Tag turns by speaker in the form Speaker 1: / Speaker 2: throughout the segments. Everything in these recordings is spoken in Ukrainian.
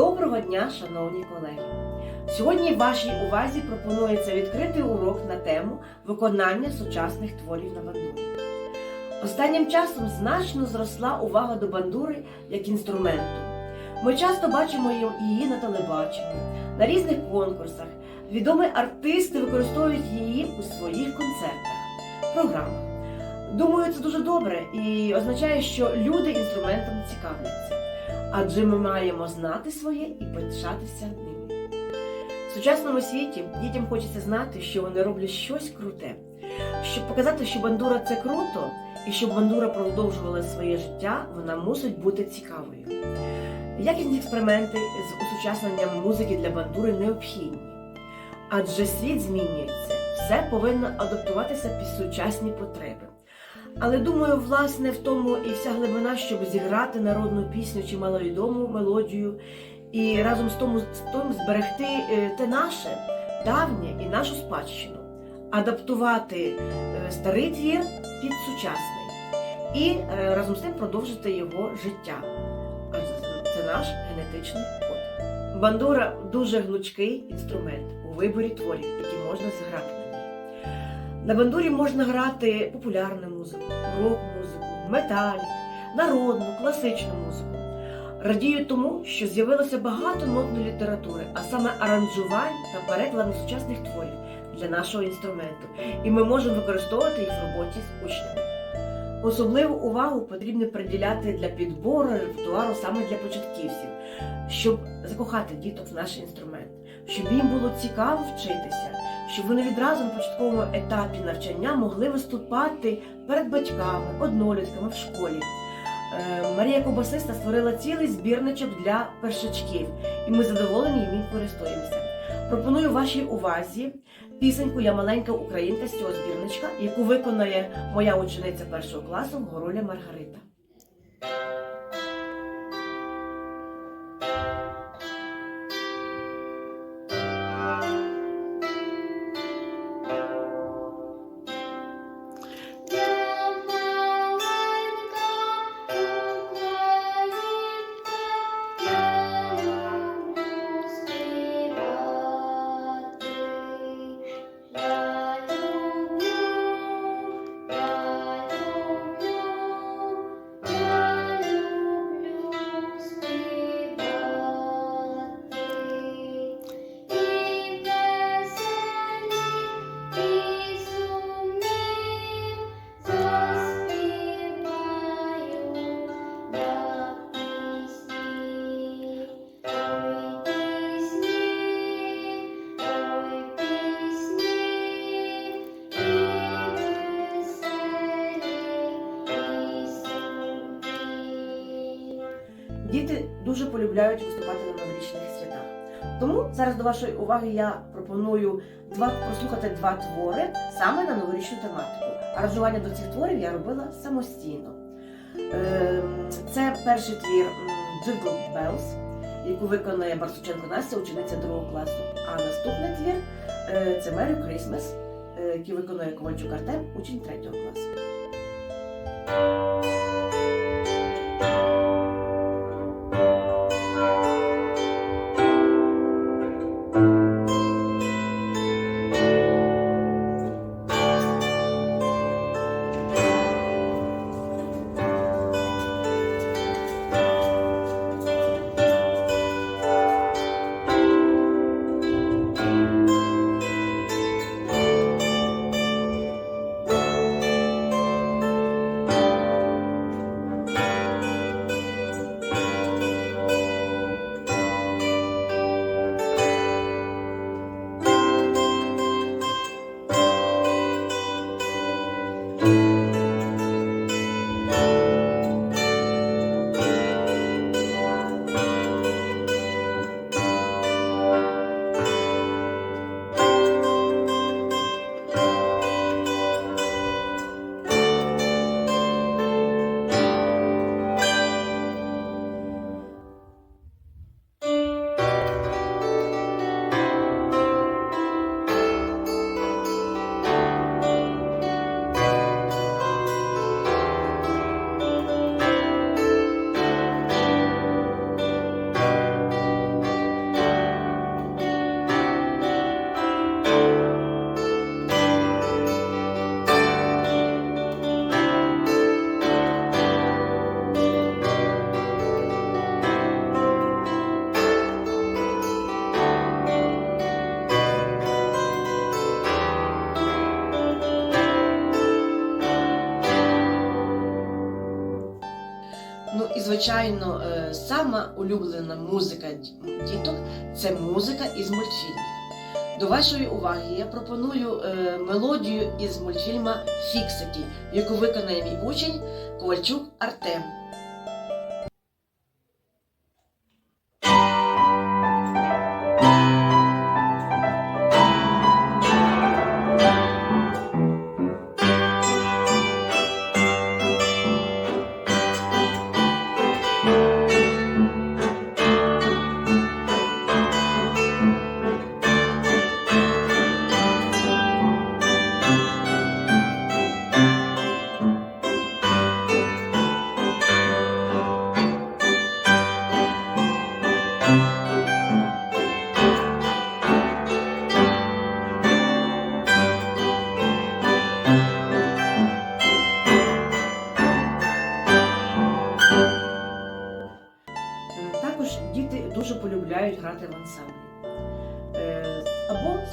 Speaker 1: Доброго дня, шановні колеги! Сьогодні вашій увазі пропонується відкритий урок на тему виконання сучасних творів на бандурі. Останнім часом значно зросла увага до бандури як інструменту. Ми часто бачимо її на телебаченні, на різних конкурсах. Відомі артисти використовують її у своїх концертах, програмах. Думаю, це дуже добре і означає, що люди інструментом цікавляться. Адже ми маємо знати своє і пишатися ним. В сучасному світі дітям хочеться знати, що вони роблять щось круте, щоб показати, що бандура це круто, і щоб бандура продовжувала своє життя, вона мусить бути цікавою. Якісні експерименти з осучасненням музики для бандури необхідні, адже світ змінюється, все повинно адаптуватися під сучасні потреби. Але думаю, власне, в тому і вся глибина, щоб зіграти народну пісню чи маловідому мелодію, і разом з тому з тим зберегти е, те наше давнє і нашу спадщину, адаптувати е, старий твір під сучасний і е, разом з тим продовжити його життя. Це наш генетичний код. Бандура дуже гнучкий інструмент у виборі творів, які можна зіграти на бандурі можна грати популярну музику, рок-музику, металік, народну, класичну музику. Радію тому, що з'явилося багато нотної літератури, а саме аранжувань та перекладу сучасних творів для нашого інструменту, і ми можемо використовувати їх в роботі з учнями. Особливу увагу потрібно приділяти для підбору репертуару саме для початківців, щоб закохати діток в наш інструмент, щоб їм було цікаво вчитися, щоб вони відразу на початковому етапі навчання могли виступати перед батьками, однолітками в школі. Е, Марія Кобасиста створила цілий збірничок для першачків, і ми задоволені їм користуємося. Пропоную вашій увазі пісеньку Я маленька українка з цього збірничка, яку виконає моя учениця першого класу Гороля Маргарита. Полюбляють виступати на новорічних святах. Тому зараз до вашої уваги я пропоную два прослухати два твори саме на новорічну тематику. Аранжування до цих творів я робила самостійно. Ем, Це перший твір Jingle Bells, яку виконує Барсученко Настя, учениця другого класу. А наступний твір е, це Merry Christmas, е, який виконує Ковальчук Артем, учень третього класу. Звичайно, е, сама улюблена музика діток це музика із мультфільмів. До вашої уваги я пропоную е, мелодію із мультфільма Фіксики, яку виконає мій учень Ковальчук Артем.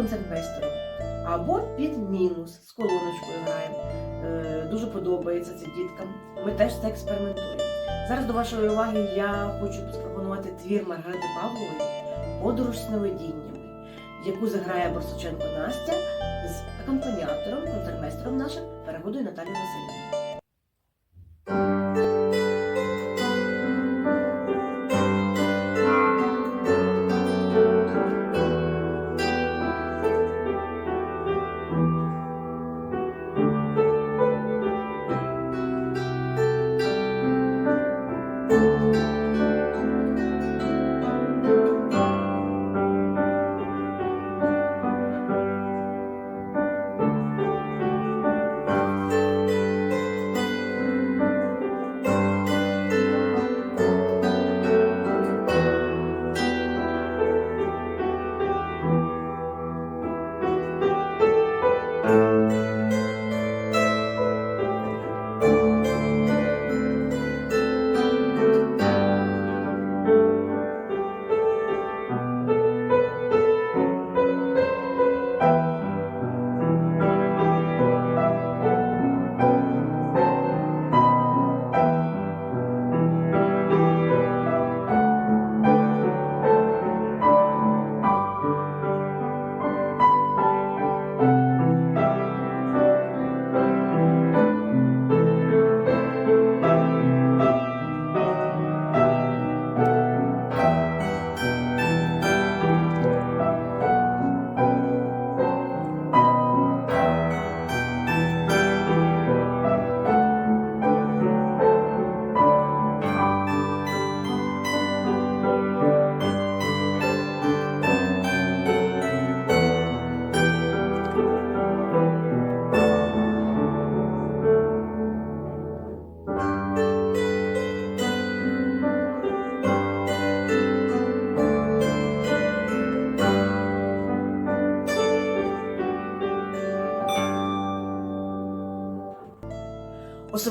Speaker 1: З концертмейстером, або під мінус з колоночкою граємо. Е, Дуже подобається це діткам. Ми теж це експериментуємо. Зараз до вашої уваги я хочу запропонувати твір Маргарити Павлової Подорож сновидіннями, яку заграє Борсученко Настя з акомпаніатором, концертмейстером нашим Перегодою Наталією Васильівною.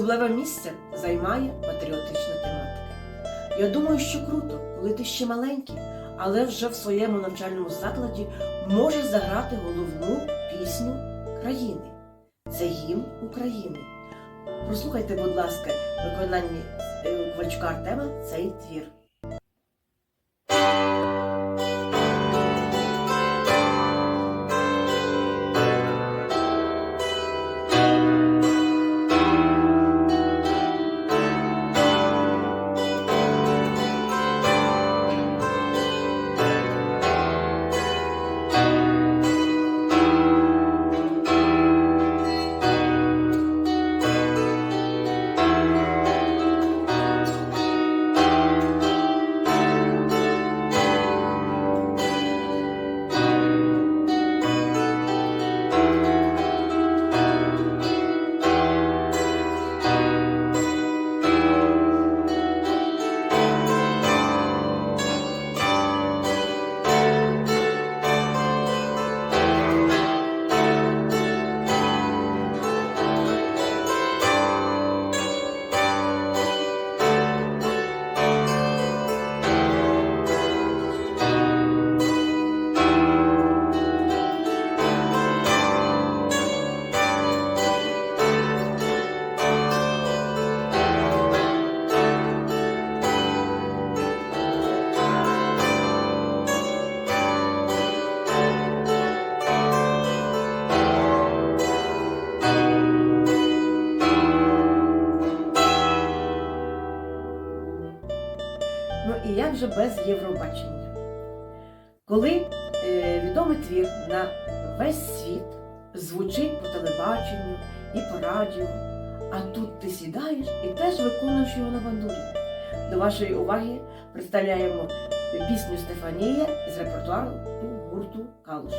Speaker 1: Особливе місце займає патріотична тематика. Я думаю, що круто, коли ти ще маленький, але вже в своєму навчальному закладі можеш заграти головну пісню країни. Це гімн України. Прослухайте, будь ласка, виконання е, Ковальчука Артема цей твір. Євробачення? Коли е, відомий твір на весь світ звучить по телебаченню і по радіо, а тут ти сідаєш і теж виконуєш його на бандурі. До вашої уваги представляємо пісню Стефанія з репертуару гурту Калуш.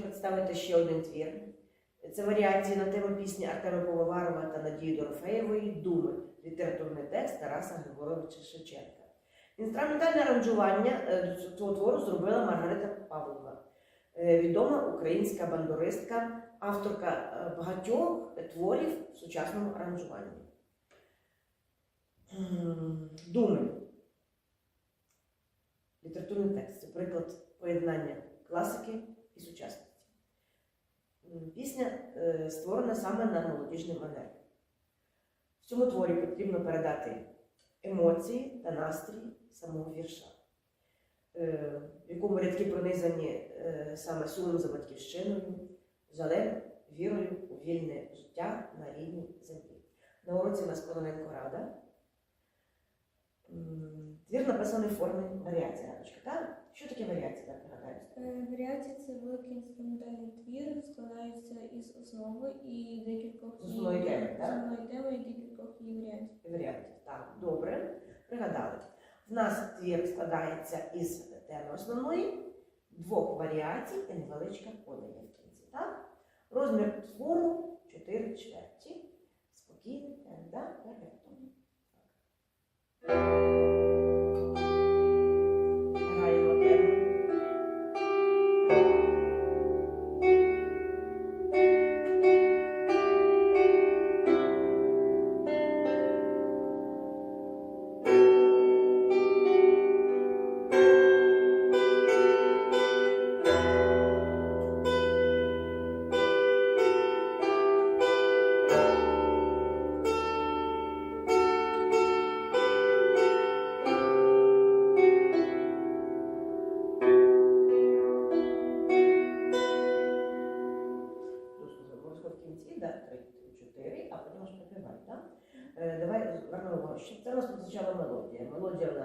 Speaker 1: Представити ще один твір. Це варіації на тему пісні Артема Пововарова та Надії Дорофеєвої Думи, літературний текст Тараса Григоровича Шевченка. Інструментальне аранжування е, цього твору зробила Маргарита Павлова, е, відома українська бандуристка, авторка е, багатьох творів в сучасному аранжуванні. Думи. Літературний текст це приклад поєднання класики і сучасності. Пісня е, створена саме на молодіжний манер. В цьому творі потрібно передати емоції та настрій самого вірша, е, в якому рядки пронизані е, саме сумом за батьківщиною, жалем, вірою у вільне життя на рідній землі. На уроці нас Кононенко Рада. Твір написаний в формі варіації. Радочка, так? Що таке варіація, так нагадаю?
Speaker 2: Е, Варіація це великий інструментальний твір, складається із основи і декількох
Speaker 1: основної теми, так?
Speaker 2: теми і декількох її варіантів.
Speaker 1: варіантів. Так, добре, пригадали. В нас твір складається із теми основної, двох варіацій і невеличка подання в кінці. Так? Розмір твору 4 чверті. Спокійний темп, да? Перфектно. Граємо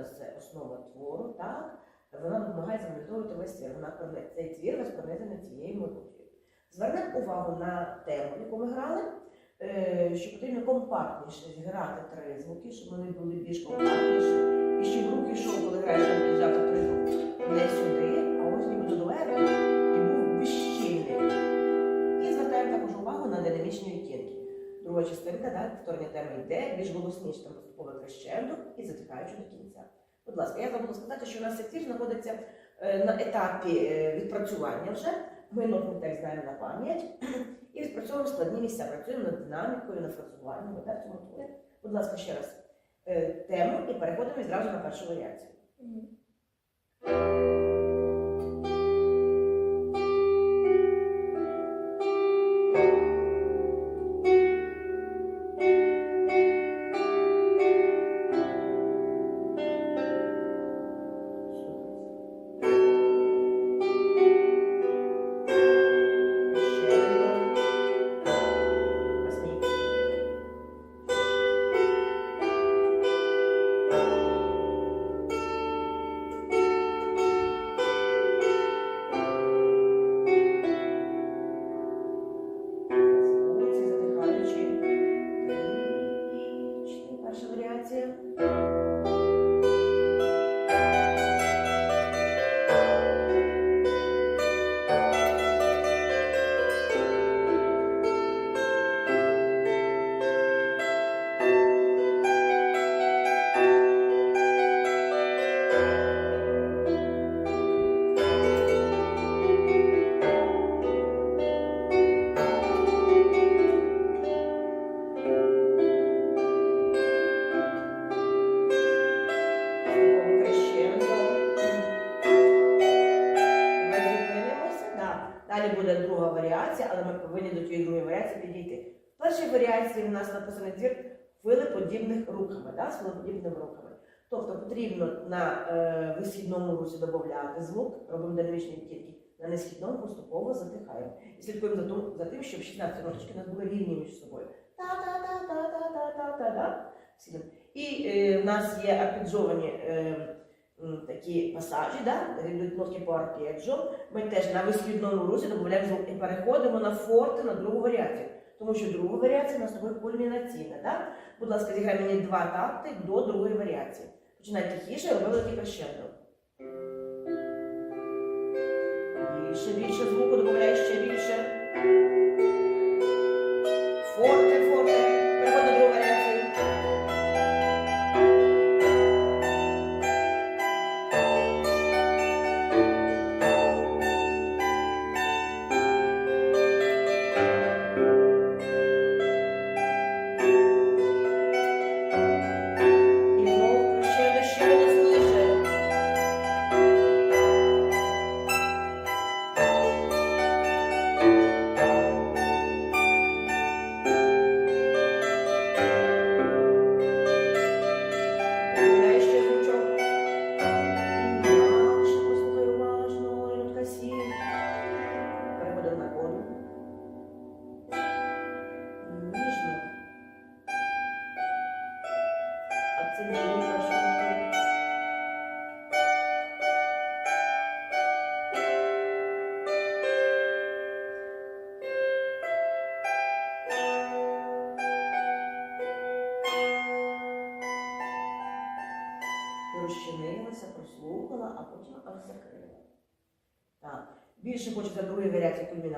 Speaker 1: Мелодія це основа твору, так? Вона допомагає запам'ятовувати весь твір. Вона цей твір весь цією мелодією. Звернемо увагу на тему, яку ми грали, е, що потрібно компактніше зіграти три звуки, щоб вони були більш компактніші. І щоб руки йшов, коли граєш піджати три звуки. Не сюди, а ось ніби до і був більш щільний. І звертаємо також увагу на динамічні. Друга частинка, так, повторення теми йде, більш голосніше там поступове крещендо і затихаючи до кінця. Будь ласка, я забула сказати, що у нас цей твір знаходиться е, на етапі е, відпрацювання вже. Ми нотний текст знаємо на пам'ять і відпрацьовуємо складні місця, працюємо над динамікою, над фразуванням, в цьому творі. Будь ласка, ще раз е, тему і переходимо відразу на першу варіацію. Першій варіації в нас написаний твір хвилеподібних руками, да, з хвилеподібними руками. Тобто потрібно на е, висхідному русі додати звук, робимо динамічні відтінки, на несхідному поступово затихаємо. І слідкуємо за, тим- за тим, щоб 16 ноточки у нас були рівні між собою. Та-та-та-та-та-та-та-та. І е, в нас є арпеджовані е, такі пасажі, да? нотки по арпеджо. Ми теж на висхідному русі додаємо звук і переходимо на форте на другу варіацію. Тому що друга варіація у нас тобою кульмінаційна. Да? Будь ласка, зіграй мені два такти до другої варіації. Починай тихіше, роби великий крещендо. Більше, більше звуку, додай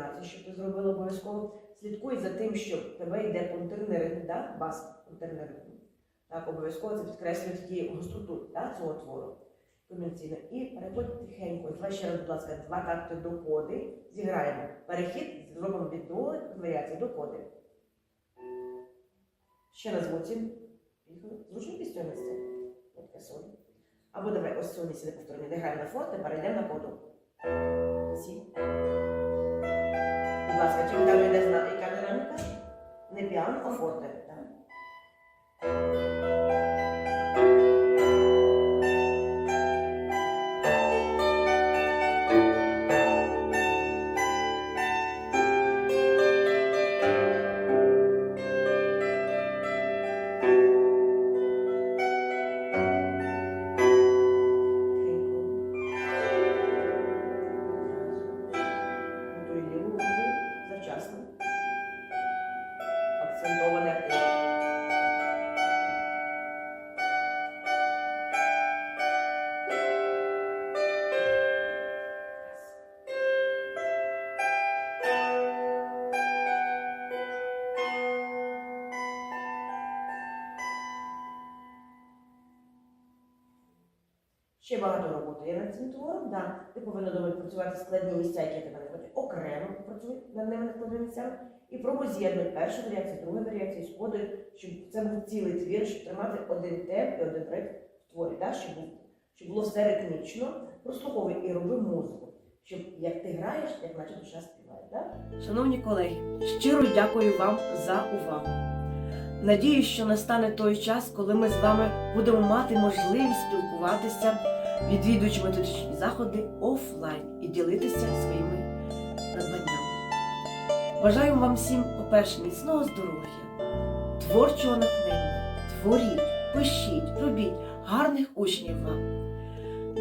Speaker 1: кульмінації, щоб ти зробила обов'язково. Слідкуй за тим, що в тебе йде пунктирний ритм, да? бас, пунктирний ритм. Так, обов'язково це підкреслює такі гостроту да, цього твору комбінаційно. І переходь тихенько. Давай ще раз, будь ласка, два такти до коди. Зіграємо. Перехід зробимо від другої варіації до коди. Ще на звуці. Зручно пісню нести. От касоль. Або давай ось сьогодні сіди повторні. Не граємо на форте, перейдемо на коду. Сі. Будь ласка, чим там йде знати і каже динаміка? Не піано, а форте. Ти повинна думати працювати складні місця, які тебе не хочуть. Окремо працюй над ними складними місцями. І пробуй з'єднуй першу варіацію, другу варіацію кодою, щоб це був цілий твір, щоб тримати один темп і один ритм в творі, да? щоб, щоб було все ритмічно, прослуховуй і роби музику. Щоб як ти граєш, як наче душа співає. Да? Шановні колеги, щиро дякую вам за увагу. Надіюсь, що настане той час, коли ми з вами будемо мати можливість спілкуватися, відвідуючи методичні заходи офлайн і ділитися своїми надбаннями. Бажаю вам всім, по-перше, міцного здоров'я, творчого натхнення, творіть, пишіть, робіть гарних учнів вам,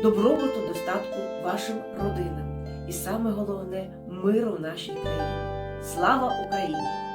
Speaker 1: добробуту, достатку вашим родинам і саме головне миру в нашій країні. Слава Україні!